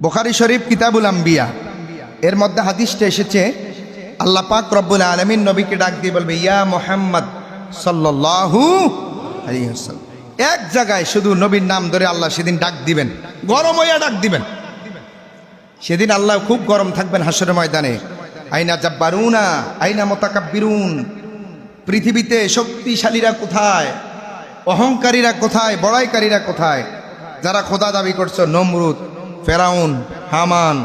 বোখারি শরীফ, কিতাবুল আম্বিয়া। এর মধ্যে হাদিসটা এসেছে, আল্লাহ পাক রব্বুল আলমিন নবীকে ডাক দিয়ে বলবে, ইয়া মোহাম্মদ আলিহাসাল্লাম এক জায়গায় শুধু নবীর নাম ধরে আল্লাহ সেদিন ডাক দিবেন, গরম হইয়া ডাক দিবেন। সেদিন আল্লাহ খুব গরম থাকবেন হাসরের ময়দানে। আইনা জাব্বারুনা, আইনা মোতাকাব্বিরুন। পৃথিবীতে শক্তিশালীরা কোথায়? অহংকারীরা কোথায়? বড়াইকারীরা কোথায়? যারা খোদা দাবি করছে, নমরুদ। ফেরাউন, হামান।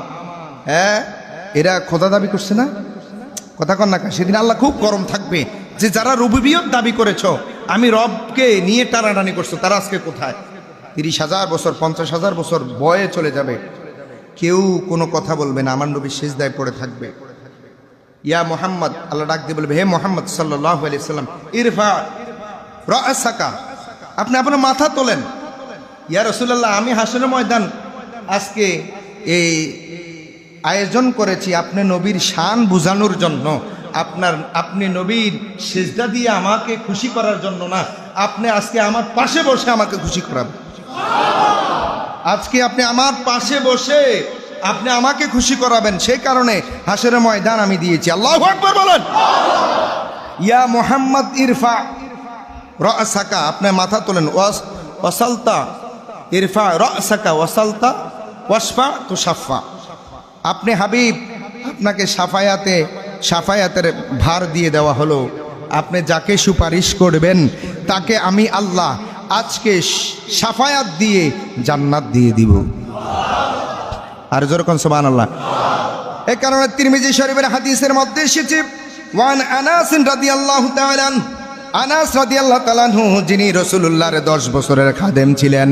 হ্যাঁ এরা খোদা দাবি করছে না? কথা কন না? সেদিন আল্লাহ খুব গরম থাকবে যে যারা রবিবিয়ত দাবি করেছ, আমি রবকে নিয়ে টানাটানি করছ, তারা আজকে কোথায়? তিরিশ হাজার বছর, পঞ্চাশ হাজার বছর বয়ে চলে যাবে। কেউ কোনো কথা বলবে না, আমার নবী শেষ দায় পড়ে থাকবে। ইয়া মোহাম্মদ, আল্লাহ ডাক দিয়ে বলবে, হে মোহাম্মদ সাল্লাহ আলি সাল্লাম, ইরফা রাসাকা আপনি আপনার মাথা তোলেন। ইয়া রসুল্লাহ আমি হাসনের ময়দান আজকে এই আয়োজন করেছি আপনি নবীর শান বুঝানোর জন্য। আপনার, আপনি নবীর সেজদা দিয়ে আমাকে খুশি করার জন্য না। আপনি আজকে আমার পাশে বসে আমাকে খুশি করাবেন। আজকে আপনি আমার পাশে বসে আপনি আমাকে খুশি করাবেন। সেই কারণে হাসের ময়দান আমি দিয়েছি। আল্লাহ আকবর বলেন। ইয়া মোহাম্মদ ইরফা। রাসাকা আপনার মাথা তোলেন। ওয়াস ওয়াসালতা। ইরফা রাসাকা ওয়াসালতা। ওয়াসফা তুষাফা আপনি হাবিব, আপনাকে সাফায়াতে, সাফায়াতের ভার দিয়ে দেওয়া হলো। আপনি যাকে সুপারিশ করবেন, তাকে আমি আল্লাহ আজকে সাফায়াত দিয়ে জান্নাত দিয়ে দিব। আর যেরকম সোবান আল্লাহ এই কারণে তিরমিজি শরীফের হাদিসের মধ্যে এসেছে, ওয়ান আনাস রাদিয়াল্লাহু তাআলা আনাস রাদিয়াল্লাহু তাআলাহু যিনি রাসূলুল্লাহর 10 বছরের খাদেম ছিলেন।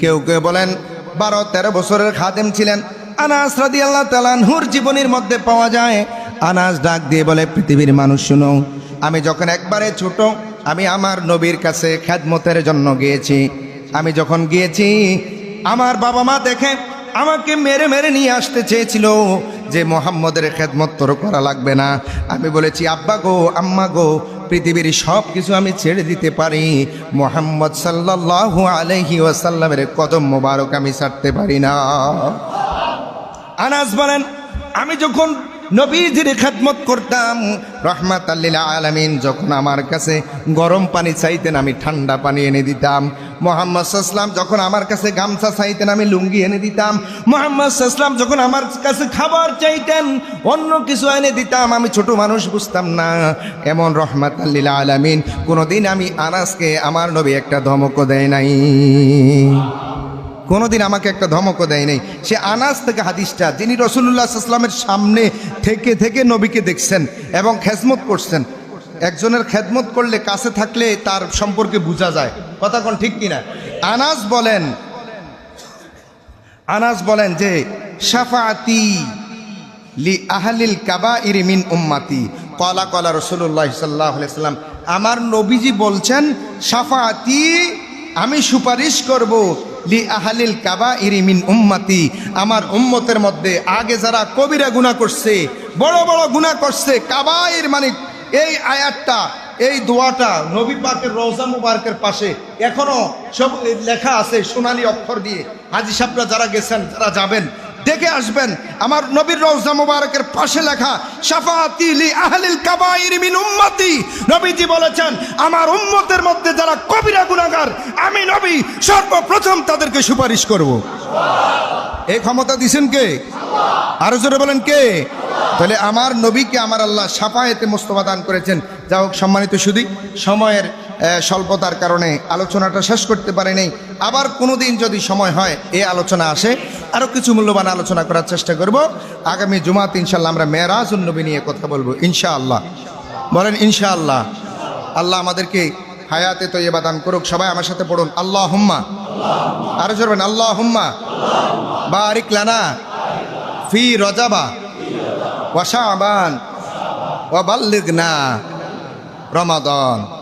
কেউ কেউ বলেন 12 13 বছরের খাদেম ছিলেন। আনাস রাদিয়াল্লাহু তাআলাহুর জীবনের মধ্যে পাওয়া যায়। আনাস ডাক দিয়ে বলে, পৃথিবীর মানুষ, শুনো, আমি যখন একবারে ছোট, আমি আমার নবীর কাছে খেদমতের জন্য গিয়েছি। আমি যখন গিয়েছি, আমার বাবা মা দেখে আমাকে মেরে মেরে নিয়ে আসতে চেয়েছিল যে, মোহাম্মদের খেদমত তোর করা লাগবে না। আমি বলেছি, আব্বা গো, আম্মা গো পৃথিবীর সব কিছু আমি ছেড়ে দিতে পারি। মোহাম্মদ সাল্লাহ আলহি ওয়াসাল্লামের কদম মোবারক আমি ছাড়তে পারি না। আনাস বলেন, আমি যখন নবীজির খেদমত করতাম। রহমাত আল্লিল আলামিন, যখন আমার কাছে গরম পানি চাইতেন, আমি ঠান্ডা পানি এনে দিতাম। মোহাম্মদ সাল্লাম যখন আমার কাছে গামছা চাইতেন, আমি লুঙ্গি এনে দিতাম। মোহাম্মদ সাল্লাম যখন আমার কাছে খাবার চাইতেন, অন্য কিছু এনে দিতাম, আমি ছোট মানুষ বুঝতাম না। এমন রহমাত আল্লিল আলামিন, কোনোদিন আমি আনাসকে আমার নবী একটা ধমকও দেয় নাই। কোনোদিন আমাকে একটা ধমকও দেয় নেই সে আনাস থেকে হাদিসটা, যিনি রসুল্লাহ সামনে থেকে থেকে নবীকে দেখছেন এবং খেজমত করছেন। একজনের খেদমত করলে, কাছে থাকলে তার সম্পর্কে বোঝা যায়। কথা কোন ঠিক কিনা? আনাস বলেন আনাস বলেন যে সাফাতি লি আহলিল কাবা ইরিমিন উম্মাতি। কলা কলা রসুল্লাহ সাল্লাহ সাল্লাম আমার নবীজি বলছেন সাফাতি আমি সুপারিশ করব লি আহালিল কাবা ইরিমিন উম্মাতি। আমার উম্মতের মধ্যে আগে যারা কবিরা গুণা করছে, বড় বড় গুণা করছে, কাবাইর মানে এই আয়াতটা, এই দোয়াটা নবী পাকের রওজা মুবারকের পাশে এখনও সব লেখা আছে সোনালি অক্ষর দিয়ে। হাজি সাহেবরা যারা গেছেন, যারা যাবেন দেখে আসবেন। আমার নবীর রওজা মুবারকের পাশে লেখা শাফাতি লি আহলিল কাবাইর মিন উম্মতি। নবীজি বলেছেন, আমার উম্মতের মধ্যে যারা কবিরা গুনাহগার, আমি নবী সর্বপ্রথম তাদেরকে সুপারিশ করব। এই ক্ষমতা দিছেন কে? আরও জোরে বলেন কে? তাহলে আমার নবীকে আমার আল্লাহ সাফায়েতে মোস্তফা দান করেছেন। যা হোক সম্মানিত শুধু সময়ের স্বল্পতার কারণে আলোচনাটা শেষ করতে পারি নাই আবার কোনো দিন যদি সময় হয় এই আলোচনা আসে। আরও কিছু মূল্যবান আলোচনা করার চেষ্টা করব। আগামী জুমাত ইনশাল্লাহ আমরা মেয়েরাজ নবী নিয়ে কথা বলব, ইনশাআল্লাহ। বলেন, ইনশাআল্লাহ। আল্লাহ আমাদেরকে হায়াতে তো এবার দান করুক। সবাই আমার সাথে পড়ুন আল্লাহ হুম্মা আরও চলবেন আল্লাহ হুম্মা বারিক লানা ফি রজাবা ওয়াশাবান ওয়াবাল্লিগনা রমাদান।